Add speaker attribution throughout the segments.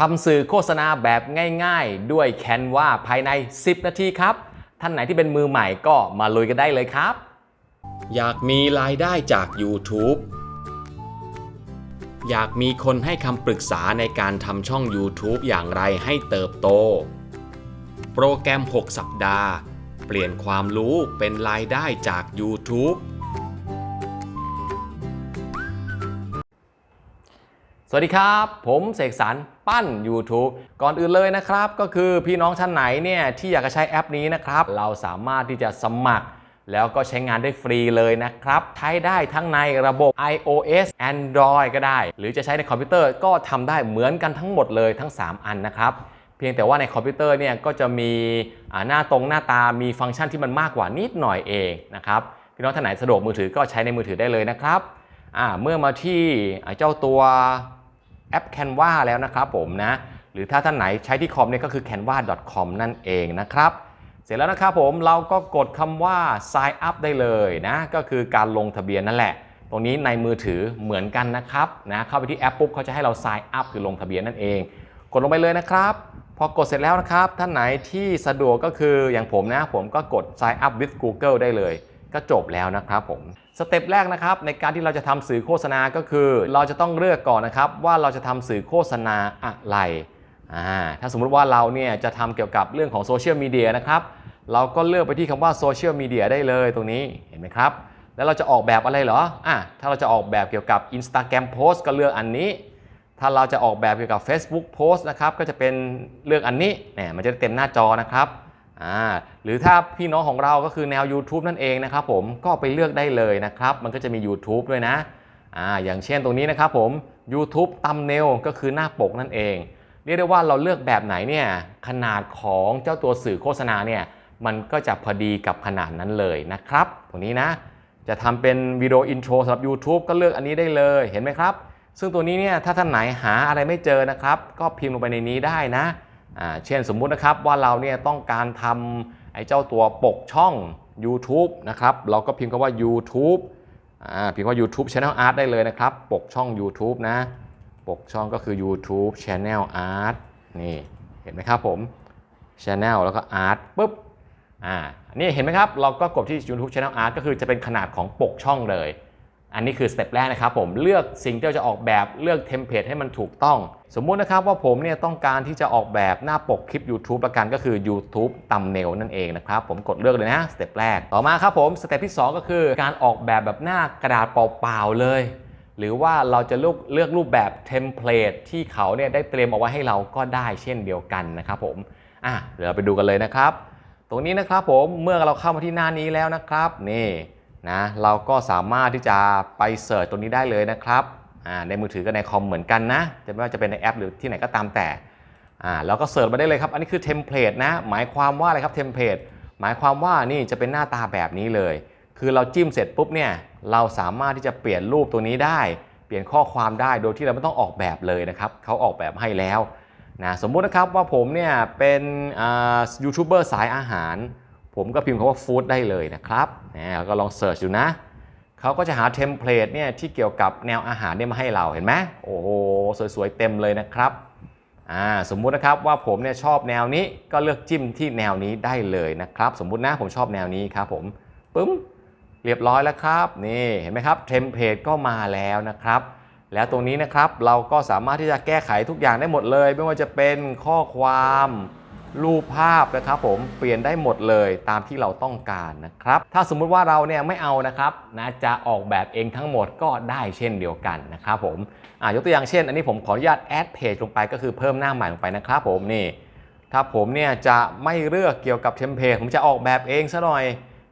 Speaker 1: ทำสื่อโฆษณาแบบง่ายๆ ด้วยแคนวาภายใน 10 นาทีครับ ท่านไหนที่เป็นมือใหม่ก็มาลุยกันได้เลยครับ อยากมีรายได้จาก YouTube อยากมีคนให้คำปรึกษาในการทำช่อง YouTube อย่างไรให้เติบโต โปรแกรม 6 สัปดาห์ เปลี่ยนความรู้เป็นรายได้จาก YouTube สวัสดีครับ ผมเสกสรรปั้น YouTube ก่อนอื่นเลยนะครับ ก็คือพี่น้องท่านไหนเนี่ยที่อยากจะใช้แอปนี้นะครับ เราสามารถที่จะสมัคร แล้วก็ใช้งานได้ฟรีเลยนะครับ ใช้ได้ทั้งในระบบ iOS Android ก็ได้ หรือจะใช้ในคอมพิวเตอร์ก็ทำได้เหมือนกันทั้งหมดเลยทั้ง 3 อันนะครับเพียงแต่ว่าในคอมพิวเตอร์เนี่ยก็จะมีหน้าตรงหน้าตามีฟังก์ชันที่มันมากกว่านิดหน่อยเองนะครับพี่น้องท่านไหนสะดวกมือถือก็ใช้ในมือถือได้เลยนะครับเมื่อมาที่เจ้าตัว แอป Canva แล้วนะครับผมนะ หรือถ้าท่านไหนใช้ที่คอมเนี่ยก็คือ canva.com นั่นเองนะครับ เสร็จแล้วนะครับผมเราก็กดคำว่า sign up ได้เลยนะ ก็คือการลงทะเบียนนั่นแหละ ตรงนี้ในมือถือเหมือนกันนะครับนะเข้าไปที่แอปปุ๊บเขาจะให้เรา sign up คือลงทะเบียนนั่นเอง กดลงไปเลยนะครับ พอกดเสร็จแล้วนะครับ ท่านไหนที่สะดวกก็คืออย่างผมนะ ผมก็กด sign up with Google ได้เลย ก็จบแล้วนะครับผมสเต็ปแรกนะครับในการที่เราจะทำสื่อโฆษณาก็คือ เราจะต้องเลือกก่อนนะครับว่าเราจะทำสื่อโฆษณาอะไรถ้าสมมุติว่าเราเนี่ยจะทำเกี่ยวกับเรื่องของโซเชียลมีเดียนะครับเราก็เลือกไปที่คำว่าโซเชียลมีเดียได้เลยตรงนี้เห็นไหมครับ แล้วเราจะออกแบบอะไรเหรออะถ้าเราจะออกแบบเกี่ยวกับ Instagram Post ก็เลือกอันนี้ ถ้าเราจะออกแบบเกี่ยวกับ Facebook Post นะครับก็จะเป็นเลือกอันนี้เนี่ยมันจะเต็มหน้าจอนะครับ อ่าหรือถ้าพี่น้องของเราก็คือแนว YouTube นั่นเองนะครับผมก็ไปเลือกได้เลยนะครับ มันก็จะมี YouTube ด้วยนะอ่าอย่างเช่นตรงนี้นะครับผม YouTube Thumbnail ก็คือหน้าปกนั่นเอง เรียกได้ว่าเราเลือกแบบไหนเนี่ยขนาดของเจ้าตัวสื่อโฆษณาเนี่ยมันก็จะพอดีกับขนาดนั้นเลยนะครับ ตรงนี้นะ จะทำเป็นวิดีโออินโทรสำหรับ YouTube ก็เลือกอันนี้ได้เลยเห็นไหมครับ ซึ่งตัวนี้เนี่ยถ้าท่านไหนหาอะไรไม่เจอนะครับ ก็พิมพ์ลงไปในนี้ได้นะ เช่นสมมุตินะครับว่าเราเนี่ยต้องการทำไอ้เจ้าตัวปกช่อง YouTube นะครับ เราก็พิมพ์คำว่า YouTube อ่าพิมพ์ว่า YouTube Channel Art ได้เลยนะครับ ปกช่อง YouTube นะ ปกช่องก็คือ YouTube Channel Art นี่เห็นไหมครับผม Channel แล้วก็ Art ปุ๊บอ่านี่เห็นไหมครับ เราก็กดที่ YouTube Channel Art ก็คือจะเป็นขนาดของปกช่องเลย อันนี้คือสเต็ปแรกนะครับผมเลือกสิ่งที่เราจะออกแบบเลือกเทมเพลตให้มันถูกต้อง สมมุตินะครับว่าผมเนี่ยต้องการที่จะออกแบบหน้าปกคลิป YouTube ประกันก็คือ YouTube Thumbnail นั่นเองนะครับผมกดเลือกเลยนะสเต็ปแรกต่อมาครับผมสเต็ปที่ 2 ก็คือการออกแบบแบบหน้ากระดาษเปล่าๆเลย หรือว่าเราจะเลือกเลือกรูปแบบเทมเพลตที่เขาเนี่ยได้เตรียมเอาไว้ให้เราก็ได้เช่นเดียวกันนะครับผมอะเดี๋ยวเราไปดูกันเลยนะครับ ตรงนี้นะครับผมเมื่อเราเข้ามาที่หน้านี้แล้วนะครับนี่ นะเราก็สามารถที่จะไปเสิร์ชตรงนี้ได้เลยนะครับในมือถือกับในคอมเหมือนกันนะจะไม่ว่าจะเป็นในแอปหรือที่ไหนก็ตามแต่เราก็เสิร์ชมาได้เลยครับ อันนี้คือเทมเพลตนะ หมายความว่าอะไรครับเทมเพลตหมายความว่านี่จะเป็นหน้าตาแบบนี้เลย คือเราจิ้มเสร็จปุ๊บเนี่ยเราสามารถที่จะเปลี่ยนรูปตัวนี้ได้ เปลี่ยนข้อความได้โดยที่เราไม่ต้องออกแบบเลยนะครับเขาออกแบบให้แล้วนะสมมุตินะครับว่าผมเนี่ยเป็นยูทูบเบอร์สายอาหาร ผมก็พิมพ์คำว่าฟู้ดได้เลยนะครับนะแล้วก็ลองเสิร์ชดูนะเขาก็จะหาเทมเพลตเนี่ยที่เกี่ยวกับแนวอาหารเนี่ยมาให้เราเห็นไหมโอ้โหสวยๆเต็มเลยนะครับอ่าสมมุตินะครับว่าผมเนี่ยชอบแนวนี้ก็เลือกจิ้มที่แนวนี้ได้เลยนะครับ สมมุตินะผมชอบแนวนี้ครับผมปึ้มเรียบร้อยแล้วครับนี่เห็นไหมครับเทมเพลตก็มาแล้วนะครับ แล้วตรงนี้นะครับเราก็สามารถที่จะแก้ไขทุกอย่างได้หมดเลย ไม่ว่าจะเป็นข้อความ รูปภาพนะครับผมเปลี่ยนได้หมดเลยตามที่เราต้องการนะครับ ถ้าสมมุติว่าเราเนี่ยไม่เอานะครับนะจะออกแบบเองทั้งหมดก็ได้เช่นเดียวกันนะครับผมอ่ายกตัวอย่างเช่น อันนี้ผมขออนุญาตแอดเพจลงไปก็คือเพิ่มหน้าใหม่ลงไปนะครับผมนี่ถ้าผมเนี่ยจะไม่เลือกเกี่ยวกับเทมเพลตผมจะออกแบบเองซะหน่อย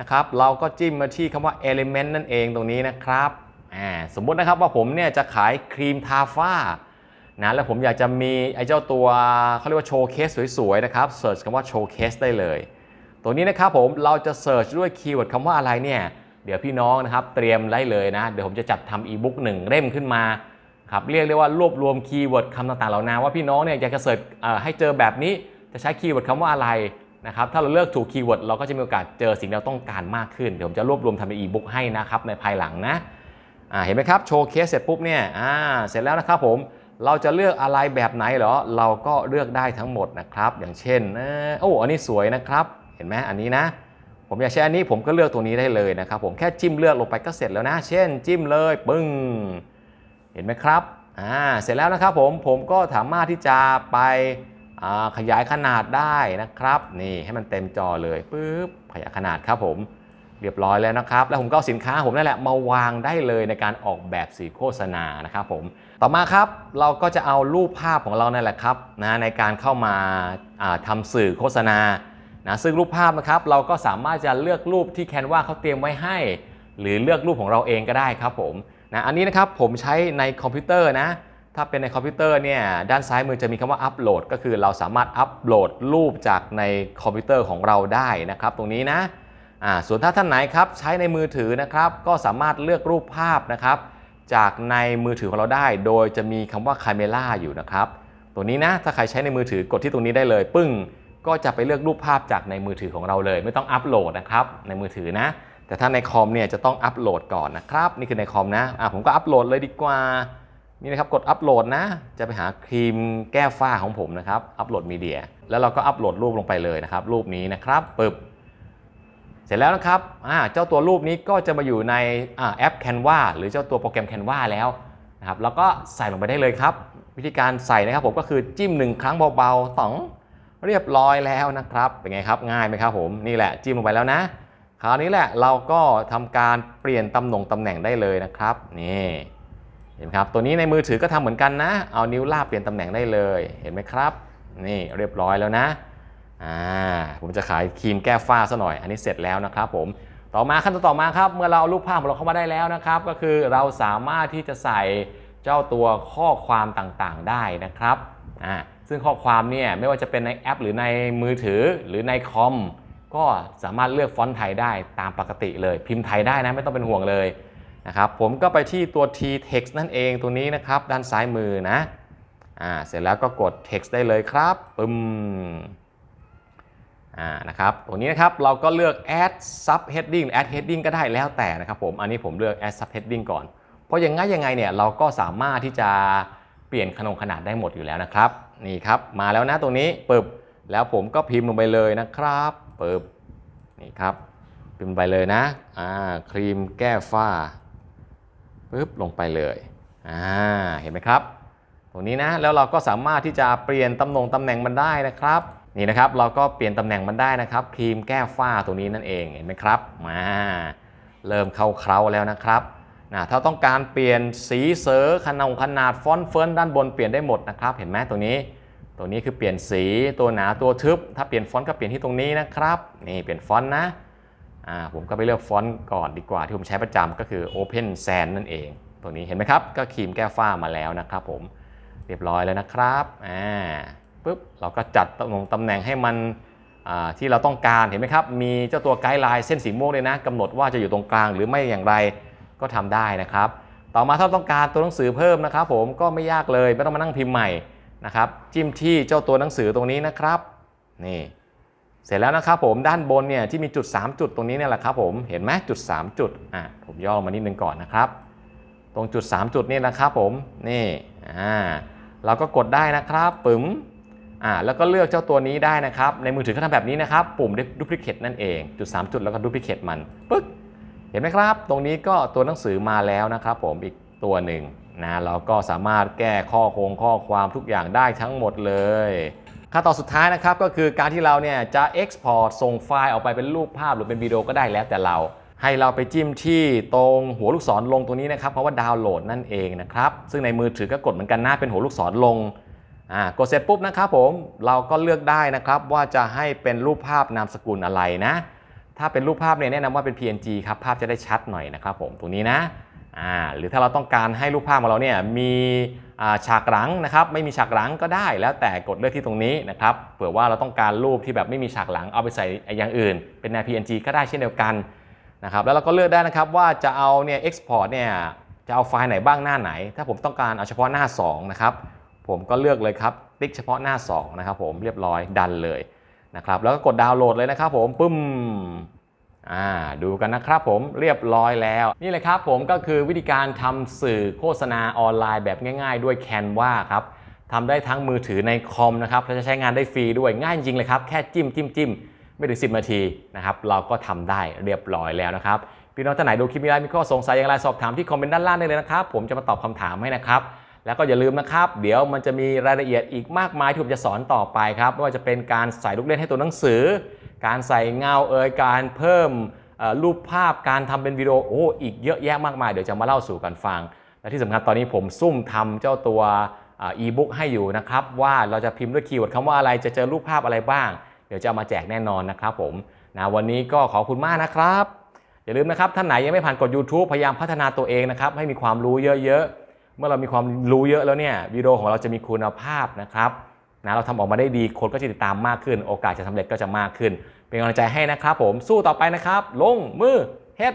Speaker 1: นะครับเราก็จิ้มมาที่คำว่า element นั่นเองตรงนี้นะครับอ่าสมมุตินะครับว่าผมเนี่ยจะขายครีมทาฝ้า นะแล้วผมอยากจะมีไอ้เจ้าตัวเขาเรียกว่าโชว์เคสสวยๆนะครับเสิร์ชคำว่าโชว์เคสได้เลย ตัวนี้นะครับผมเราจะเสิร์ชด้วยคีย์เวิร์ดคำว่าอะไรเนี่ยเดี๋ยวพี่น้องนะครับเตรียมได้เลยนะ เดี๋ยวผมจะจัดทำอีบุ๊กหนึ่งเล่มขึ้นมาครับเรียกได้ว่ารวบรวมคีย์เวิร์ดคำต่างๆเหล่านาว่าพี่น้องเนี่ยอยากจะเสิร์ชให้เจอแบบนี้จะใช้คีย์เวิร์ดคำว่าอะไรนะครับถ้าเราเลือกถูกคีย์เวิร์ดเราก็จะมีโอกาสเจอสิ่งที่เราต้องการมากขึ้น เดี๋ยวผมจะรวบรวมทำเป็นอีบุ๊กให้นะครับในภายหลังนะเห็นไหมครับโชว์เคสเสร็จปุ๊บเนี่ยเสร็จแล้วนะครับผม เราจะเลือกอะไรแบบไหนเหรอ เราก็เลือกได้ทั้งหมดนะครับ อย่างเช่นโอ้อันนี้สวยนะครับ เห็นไหมอันนี้นะ ผมอยากใช้อันนี้ผมก็เลือกตัวนี้ได้เลยนะครับ ผมแค่จิ้มเลือกลงไปก็เสร็จแล้วนะ เช่น จิ้มเลยปึ้ง เห็นไหมครับ อ่า เสร็จแล้วนะครับผมผมก็สามารถที่จะไปขยายขนาดได้นะครับ นี่ให้มันเต็มจอเลยปึ๊บขยายขนาดครับผม เรียบร้อยแล้วนะครับ แล้วผมก็สินค้าผมนั่นแหละมาวางได้เลยในการออกแบบสีโฆษณานะครับผมต่อมาครับเราก็จะเอารูปภาพของเรานั่นแหละครับนะในการเข้ามาาทำสื่อโฆษณานะซึ่งรูปภาพนะครับ เราก็สามารถจะเลือกรูปที่แคนวาเขาเตรียมไว้ให้ หรือเลือกรูปของเราเองก็ได้ครับผมนะอันนี้นะครับผมใช้ในคอมพิวเตอร์นะถ้าเป็นในคอมพิวเตอร์เนี่ยด้านซ้ายมือจะมีคำว่าอัปโหลดก็คือเราสามารถอัปโหลดรูปจากในคอมพิวเตอร์ของเราได้นะครับ ตรงนี้นะ ส่วนถ้าท่านไหนครับใช้ในมือถือนะครับก็สามารถเลือกรูปภาพนะครับจากในมือถือของเราได้ โดยจะมีคำว่า Camera อยู่นะครับตัวนี้นะถ้าใครใช้ในมือถือกดที่ตรงนี้ได้เลย ปึ้งก็จะไปเลือกรูปภาพจากในมือถือของเราเลย ไม่ต้องอัปโหลดนะครับในมือถือนะ แต่ถ้าในคอมเนี่ยจะต้องอัปโหลดก่อนนะครับนี่คือในคอมนะอะผมก็อัปโหลดเลยดีกว่านี่นะครับกดอัปโหลดนะ จะไปหาครีมแก้ฝ้าของผมนะครับอัปโหลดมีเดีย แล้วเราก็อัปโหลดรูปลงไปเลยนะครับรูปนี้นะครับปึ๊บ เสร็จแล้วนะครับเจ้าตัวรูปนี้ก็จะมาอยู่ในอแอป Canva หรือเจ้าตัวโปรแกรม Canva แล้วนะครับแล้วก็ใส่ลงไปได้เลยครับ วิธีการใส่นะครับผมก็คือจิ้มหนึ่งครั้งเบาๆต๋องเรียบร้อยแล้วนะครับ เป็นไงครับง่ายไหมครับผมนี่แหละจิ้มลงไปแล้วนะ คราวนี้แหละเราก็ทำการเปลี่ยนตำแหน่งตำแหน่งได้เลยนะครับนี่เห็นไหมครับตัวนี้ในมือถือก็ทำเหมือนกันนะ เอานิ้วลากเปลี่ยนตำแหน่งได้เลยเห็นไหมครับ นี่เรียบร้อยแล้วนะ อ่าผมจะขายครีมแก้ฝ้าซะหน่อย อันนี้เสร็จแล้วนะครับผมต่อมาขั้นตอนต่อมาครับเมื่อเราเอารูปภาพของเราเข้ามาได้แล้วนะครับ ก็คือเราสามารถที่จะใส่เจ้าตัวข้อความต่างๆได้นะครับอ่าซึ่งข้อความเนี่ยไม่ว่าจะเป็นในแอป หรือในมือถือหรือในคอมก็สามารถเลือกฟอนต์ไทยได้ตามปกติเลย พิมพ์ไทยได้นะไม่ต้องเป็นห่วงเลยนะครับผมก็ไปที่ตัว T text นั่นเองตัวนี้นะครับ ด้านซ้ายมือนะอ่าเสร็จแล้วก็กด text ได้เลยครับปึ้ม อ่านะครับตัวนี้นะครับเราก็เลือก add sub heading add heading ก็ได้แล้วแต่นะครับผมอันนี้ผมเลือก add sub heading ก่อน เพราะอย่างงั้นยังไงเนี่ยเราก็สามารถที่จะเปลี่ยนขนงขนาดได้หมดอยู่แล้วนะครับนี่ครับมาแล้วนะตรงนี้ปึบแล้วผมก็พิมพ์ลงไปเลยนะครับปึบนี่ครับพิมพ์ไปเลยนะอ่าครีมแก้ฝ้าปึ๊บลงไปเลยอ่าเห็นไหมครับ ตรงนี้นะแล้วเราก็สามารถที่จะเปลี่ยนตำแหน่งตำแหน่งมันได้นะครับ นี่นะครับเราก็เปลี่ยนตำแหน่งมันได้นะครับ ครีมแก้ฝ้าตัวนี้นั่นเองเห็นไหมครับมาเริ่มเข้าเคล้าแล้วนะครับนะถ้าต้องการเปลี่ยนสีเสือขนาดขนาดฟอนต์เฟิร์นด้านบนเปลี่ยนได้หมดนะครับ เห็นไหมตัวนี้ ตัวนี้คือเปลี่ยนสีตัวหนาตัวทึบ ถ้าเปลี่ยนฟอนต์ก็เปลี่ยนที่ตรงนี้นะครับนี่เปลี่ยนฟอนต์นะอ่าผมก็ไปเลือกฟอนต์ก่อนดีกว่าที่ผมใช้ประจำก็คือ Open Sans นั่นเองตัวนี้เห็นไหมครับ ก็ครีมแก้ฝ้ามาแล้วนะครับผมเรียบร้อยแล้วนะครับอ่า ปุ๊บเราก็จัดตำแหน่งตำแหน่งให้มันที่เราต้องการเห็นไหมครับ มีเจ้าตัวไกด์ไลน์เส้นสีม่วงเลยนะกำหนดว่าจะอยู่ตรงกลางหรือไม่อย่างไรก็ทำได้นะครับ ต่อมาถ้าต้องการตัวหนังสือเพิ่มนะครับ ผมก็ไม่ยากเลยไม่ต้องมานั่งพิมพ์ใหม่นะครับจิ้มที่เจ้าตัวหนังสือตรงนี้นะครับนี่เสร็จแล้วนะครับผมด้านบนเนี่ยที่มีจุด 3 จุดตรงนี้เนี่ยแหละครับผมเห็นไหมจุด 3 จุดอะผมย่อลงมานิดนึงก่อนนะครับ ตรงจุด 3 จุดนี่นะครับผมนี่อ่าเราก็กดได้นะครับปึ๋ม อ่าแล้วก็เลือกเจ้าตัวนี้ได้นะครับ ในมือถือเขาทำแบบนี้นะครับ ปุ่ม duplicate นั่นเอง จุด 3 จุดแล้วก็ duplicate มันปึ๊กเห็นไหมครับ ตรงนี้ก็ตัวหนังสือมาแล้วนะครับ ผมอีกตัวหนึ่งนะเราก็สามารถแก้ข้อโครงข้อความทุกอย่างได้ทั้งหมดเลยขั้นตอนสุดท้ายนะครับก็คือการที่เราเนี่ยจะ export ส่งไฟล์ออกไปเป็นรูปภาพหรือเป็นวิดีโอก็ได้แล้วแต่เรา ให้เราไปจิ้มที่ตรงหัวลูกศรลงตรงนี้นะครับเพราะว่าดาวน์โหลดนั่นเองนะครับซึ่งในมือถือก็กดเหมือนกันหน้าเป็นหัวลูกศรลง กดเสร็จปุ๊บนะครับผมเราก็เลือกได้นะครับว่าจะให้เป็นรูปภาพนามสกุลอะไรนะ ถ้าเป็นรูปภาพเนี่ยแนะนำว่าเป็น PNG ครับภาพจะได้ชัดหน่อยนะครับผมตรงนี้นะหรือถ้าเราต้องการให้รูปภาพของเราเนี่ยมีฉากหลังนะครับไม่มีฉากหลังก็ได้แล้วแต่กดเลือกที่ตรงนี้นะครับเผื่อว่าเราต้องการรูปที่แบบไม่มีฉากหลังเอาไปใส่อย่างอื่น เป็นใน PNG ก็ได้เช่นเดียวกันนะครับแล้วเราก็เลือกได้นะครับว่าจะเอาเนี่ย export เนี่ยจะเอาไฟล์ไหนบ้างหน้าไหน ถ้าผมต้องการเอาเฉพาะหน้า2นะครับ ผมก็เลือกเลยครับติ๊กเฉพาะหน้า 2 นะครับผมเรียบร้อยดันเลยนะครับแล้วก็กดดาวน์โหลดเลยนะครับผมปึ้มอ่าดูกันนะครับผมเรียบร้อยแล้ว นี่เลยครับผมก็คือวิธีการทำสื่อโฆษณาออนไลน์แบบง่าย ๆ ด้วย Canva ครับทำได้ทั้งมือถือในคอมนะครับและจะใช้งานได้ฟรีด้วยง่ายจริงเลยครับ แค่จิ้มจิ้มจิ้มไม่ถึง 10 นาทีนะครับเราก็ทำได้เรียบร้อยแล้วนะครับพี่น้องท่านไหนดูคลิปนี้แล้วมีข้อสงสัยอย่างไรสอบถามที่คอมเมนต์ด้านล่างได้เลยนะครับผมจะมาตอบคำถามให้นะครับ แล้วก็อย่าลืมนะครับ เดี๋ยวมันจะมีรายละเอียดอีกมากมายที่ผมจะสอนต่อไปครับไม่ว่าจะเป็นการใส่ลูกเล่นให้ตัวหนังสือ การใส่เงาเอ่ยการเพิ่มรูปภาพการทำเป็นวิดีโอโอ้อีกเยอะแยะมากมายเดี๋ยวจะมาเล่าสู่กันฟัง และที่สำคัญตอนนี้ผมซุ่มทำเจ้าตัวอีบุ๊กให้อยู่นะครับ ว่าเราจะพิมพ์ด้วยคีย์เวิร์ดคำว่าอะไรจะเจอรูปภาพอะไรบ้าง เดี๋ยวจะเอามาแจกแน่นอนนะครับผมนะวันนี้ก็ขอบคุณมากนะครับ อย่าลืมนะครับท่านไหนยังไม่ผ่านกด YouTube พยายามพัฒนาตัวเองนะครับให้มีความรู้เยอะๆ เมื่อเรามีความรู้เยอะแล้วเนี่ยวิดีโอของเราจะมีคุณภาพนะครับนะเราทำออกมาได้ดีคนก็จะติดตามมากขึ้น โอกาสจะสำเร็จก็จะมากขึ้น เป็นกำลังใจให้นะครับผมสู้ต่อไปนะครับ ลงมือเฮ็ด